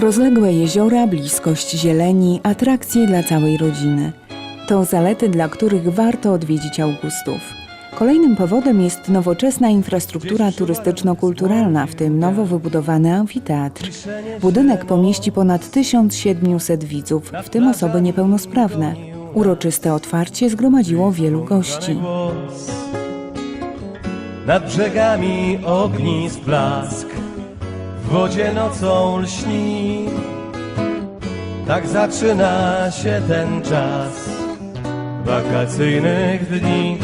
Rozległe jeziora, bliskość zieleni, atrakcje dla całej rodziny. To zalety, dla których warto odwiedzić Augustów. Kolejnym powodem jest nowoczesna infrastruktura turystyczno-kulturalna, w tym nowo wybudowany amfiteatr. Budynek pomieści ponad 1700 widzów, w tym osoby niepełnosprawne. Uroczyste otwarcie zgromadziło wielu gości. Nad brzegami ognisk blask, wodzie nocą lśni. Tak zaczyna się ten czas wakacyjnych dni.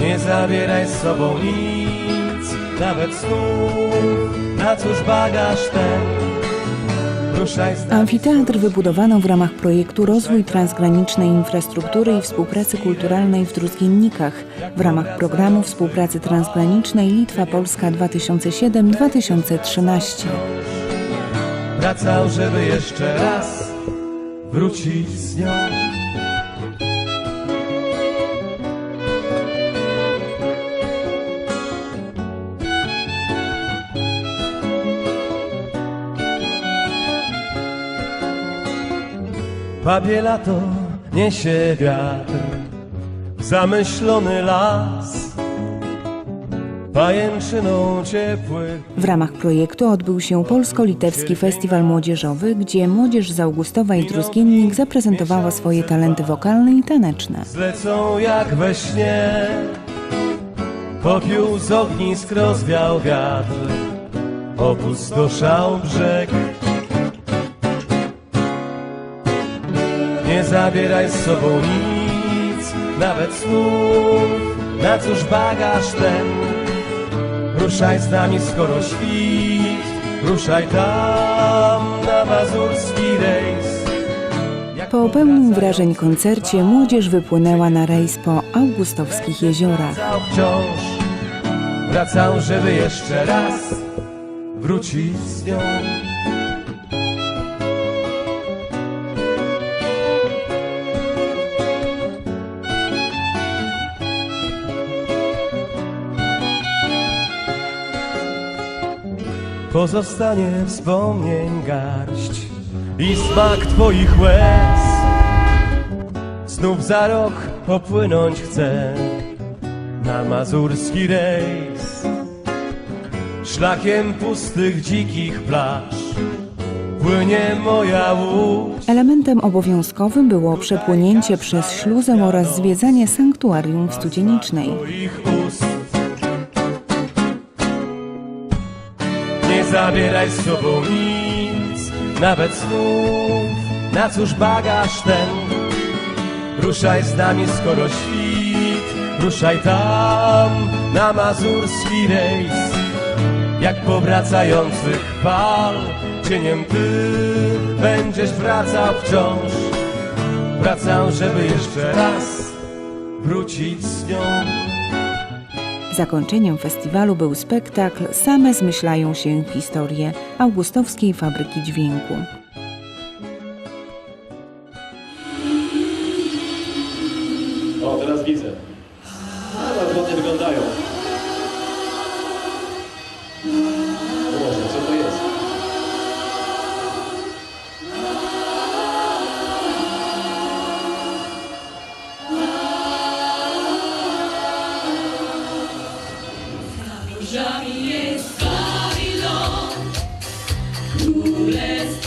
Nie zabieraj z sobą nic, nawet snów, na cóż bagaż ten. Amfiteatr wybudowano w ramach projektu Rozwój transgranicznej infrastruktury i współpracy kulturalnej w Druzginnikach w ramach programu współpracy transgranicznej Litwa-Polska 2007-2013. Wracał, żeby jeszcze raz wrócić z nią. Babie lato niesie wiatr w zamyślony las. Pajęczyną ciepłych W ramach projektu odbył się Polsko-Litewski Festiwal Młodzieżowy, gdzie młodzież z Augustowa i Druzgiennik zaprezentowała swoje talenty wokalne i taneczne. zlecą jak we śnie. Popiół z ognisk rozwiał wiatr, opustoszał brzeg. Zabieraj z sobą nic, nawet snów, na cóż bagaż ten. Ruszaj z nami skoro świt, ruszaj tam na mazurski rejs. Jak Po pełnym wrażeń koncercie młodzież wypłynęła na rejs po augustowskich jeziorach. wracał wciąż Wracał, żeby jeszcze raz wrócić z nią Pozostanie wspomnień garść i smak twoich łez Znów za rok popłynąć chcę na mazurski rejs. Szlakiem pustych, dzikich plaż płynie moja łódź. Elementem obowiązkowym było przepłynięcie przez śluzę oraz zwiedzanie sanktuarium w Studzienicznej. Zabieraj z sobą nic, nawet snów, na cóż bagaż ten. Ruszaj z nami, skoro świt, ruszaj tam, na mazurski rejs. Jak powracających fal, cieniem ty będziesz wracał wciąż. Wracał, żeby jeszcze raz wrócić z nią. Zakończeniem festiwalu był spektakl Same zmyślają się historie Augustowskiej Fabryki Dźwięku. O, teraz widzę. bless